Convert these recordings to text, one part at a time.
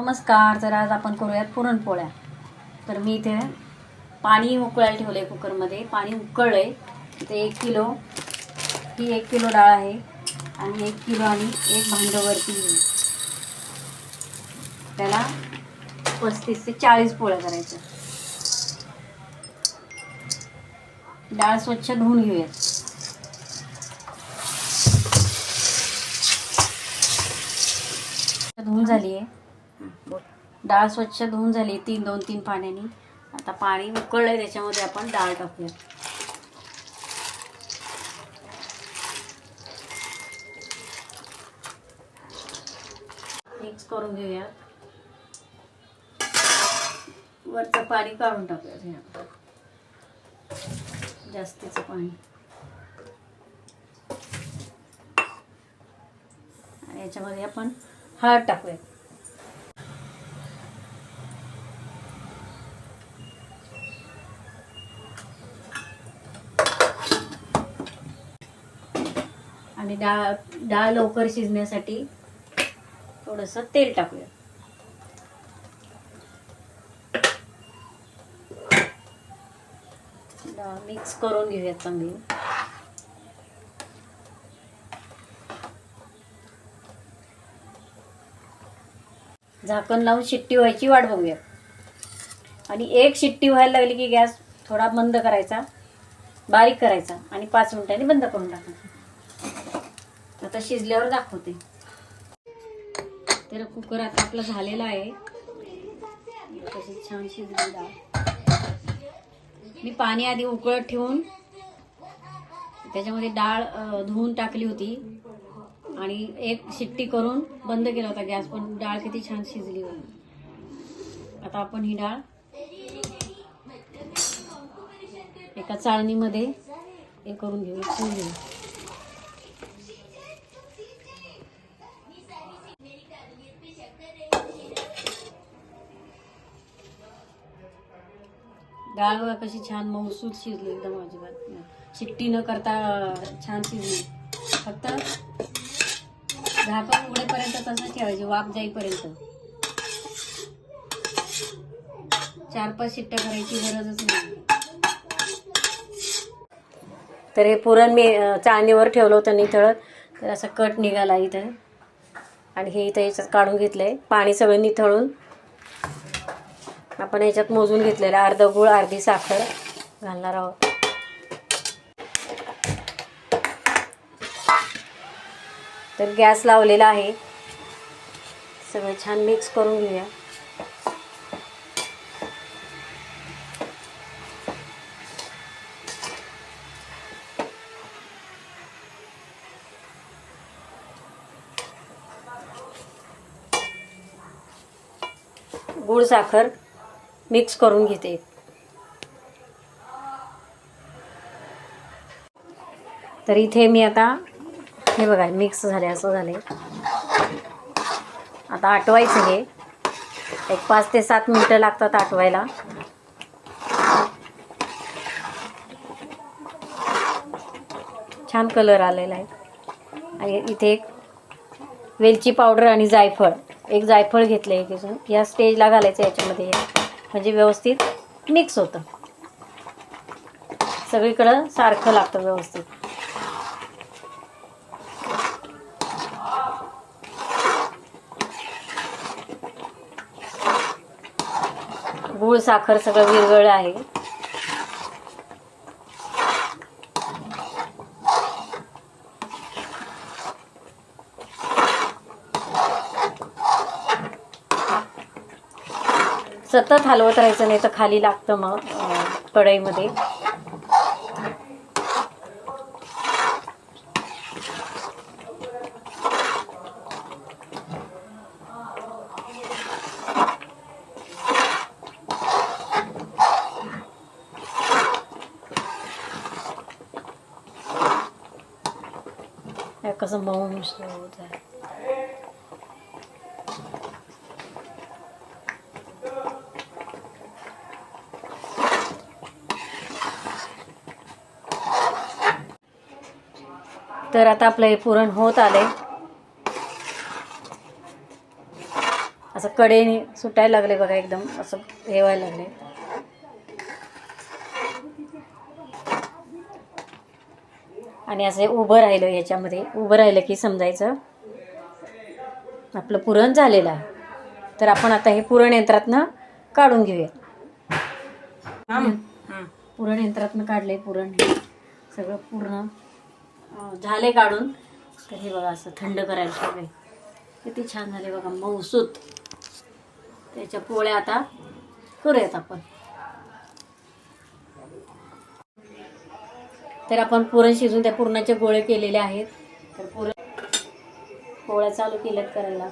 नमस्कार तर आज आपण करूयात पुरणपोळ्या. तर मी इथे पाणी उकळायला ठेवलं आहे कुकरमध्ये. पाणी उकळलं आहे ते एक किलो ही एक किलो डाळ आहे आणि एक किलो आणि एक भांडवरती त्याला पस्तीस ते चाळीस पोळ्या करायच्या. डाळ स्वच्छ धुवून घेऊयात. धुवून झाली आहे डाळ स्वच्छ धुवून झाली तीन दोन तीन पाण्याने. आता पाणी उकळलंय त्याच्यामध्ये आपण डाळ टाकूया. मिक्स करून घेऊया. वरचं पाणी काढून टाकूया हे जास्तीचं पाणी. आणि याच्यामध्ये आपण हळद टाकूया. आणि डाळ डाळ लवकर शिजण्यासाठी थोडंसं तेल टाकूया. डाळ मिक्स करून घेऊयात चांगली. झाकण लावून शिट्टी व्हायची वाट बघूया आणि एक शिट्टी व्हायला लागली की गॅस थोडा बंद करायचा बारीक करायचा आणि पाच मिनिटांनी बंद करून टाकायचा. आता शिजल्यावर दाखवते. तर कुकर आता आपला झालेला आहे. कशी छान शिजली डाळ. मी पाणी आधी उकळत ठेवून त्याच्यामध्ये डाळ धुवून टाकली होती. आणि एक शिट्टी करून बंद केला होता गॅस पण डाळ किती छान शिजली होती. आता आपण ही डाळ एका चाळणीमध्ये हे करून घेऊ शिजून घेऊ. डाळ कशी छान मऊसूत शिजली एकदम अजिबात शिट्टी न करता छान शिजली. फक्त झाकण उघडेपर्यंत तसंच ठेवायची वाफ जाईपर्यंत. चार पाच शिट्ट्या करायची गरजच नाही. तर हे पुरण मी चाळणीवर ठेवलं होतं निथळत तर असा कट निघाला इथं. आणि हे इथं याच्यात काढून घेतलंय. पाणी सगळं निथळून. आपण याच्यात मोजून घेतलेलं अर्ध गुळ अर्धी साखर घालणार आहोत. तर गॅस लावलेला आहे. सगळं छान मिक्स करून घेऊया. गुळ साखर मिक्स करून घेते. तर इथे मी आता हे बघा मिक्स झाले असं झाले. आता आटवायचं हे. एक पाच ते सात मिनटं लागतात आटवायला. छान कलर आलेला आहे. आणि इथे एक वेलची पावडर आणि जायफळ. एक जायफळ घेतलं आहे या स्टेजला घालायचं याच्यामध्ये म्हणजे व्यवस्थित मिक्स होतं. सगळीकडं सारखं लागतं व्यवस्थित. गूळ साखर सगळं विरगळलं आहे. सतत हलवत राहायचं नाही तर खाली लागतं मग कढईमध्ये. कसं मऊ मिश्र होत आहे. तर आता आपलं हे पुरण होत आलंय. असं कडेने सुटायला लागले बघा एकदम असं हे व्हायला लागले. आणि असं उभं राहिलं याच्यामध्ये उभं राहिलं की समजायचं. आपलं पुरण झालेलं आहे. तर आपण आता हे पुरण यंत्रातनं काढून घेऊया. पुरण यंत्रातनं काढले पुरण हे. सगळं पूर्ण झाले काढून. तर हे बघा असं थंड करायला ठेवले किती छान झाले बघा मऊसूत. त्याच्या पोळ्या आता करूयात आपण. तर आपण पुरण शिजून त्या पुरणाचे गोळे केलेले आहेत. तर पुरण पोळ्या चालू केल्यात करायला.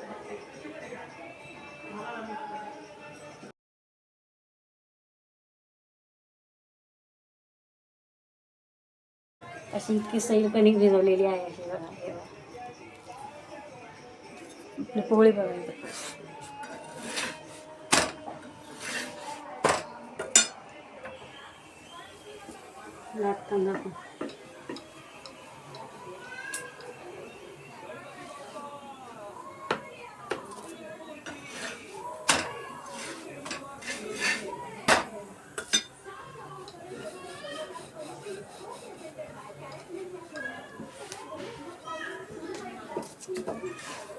अशी इतकी सैलपणे भिजवलेली आहे अशी बघा हे बघा. आपली पोळी बघा इथं. ハハハハ。